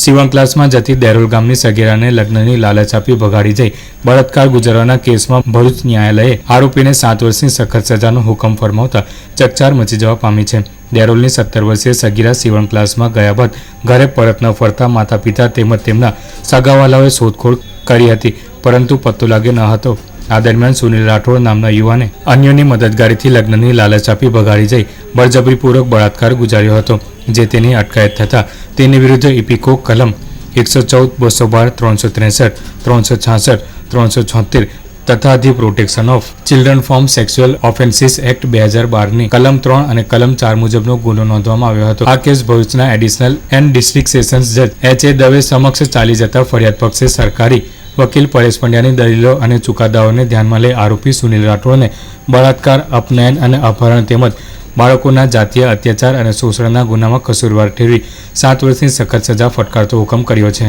સીવણ ક્લાસમાં જતી દેરોલ ગામની સગીરાને લગ્નની લાલચ આપી ભગાડી જઈ બળાત્કાર ગુજારવાના કેસમાં ભરૂચ ન્યાયાલયે આરોપીને સાત વર્ષની સખત સજાનો હુકમ ફરમાવતા ચકચાર મચી જવા પામી છે. દેરોલની સત્તર વર્ષીય સગીરા સીવણ ક્લાસમાં ગયા બાદ ઘરે પરત ન ફરતા માતા પિતા તેમજ તેમના સગાવાલાઓએ શોધખોળ કરી હતી. પરંતુ પત્તો લાગ્યો ન હતો. આ દરમિયાન સુનિલ રાઠોડ નામના યુવાને અન્યોની મદદગારીથી લગ્નની લાલચ આપી ભગાડી જઈ બળજબરીપૂર્વક બળાત્કાર ગુજાર્યો હતો, જે તેની અટકાયત થતાં તેની વિરુદ્ધ ઇપિકો કલમ એકસો ચૌદ, બસો બાર, ત્રણસો ત્રેસઠ, ત્રણસો છાસઠ, ત્રણસો છોતેર તથા the protection of children from sexual offences act બે હજાર બારની કલમ ત્રણ અને કલમ ચાર મુજબનો ગુનો નોંધવામાં આવ્યો હતો. આ કેસ ભરૂચના એડિશનલ એન્ડ ડિસ્ટ્રિક્ટ સેશન્સ જજ એચ એ દવે સમક્ષ ચાલી જતા ફરિયાદ પક્ષે સરકારી વકીલ પરેશ પંડ્યાની દલીલો અને ચુકાદાઓને ધ્યાનમાં લઈ આરોપી સુનિલ રાઠોડને બળાત્કાર, અપનયન અને અપહરણ તેમજ બાળકોના જાતીય અત્યાચાર અને શોષણના ગુનામાં કસૂરવાર ઠેરવી સાત વર્ષની સખત સજા ફટકારતો હુકમ કર્યો છે.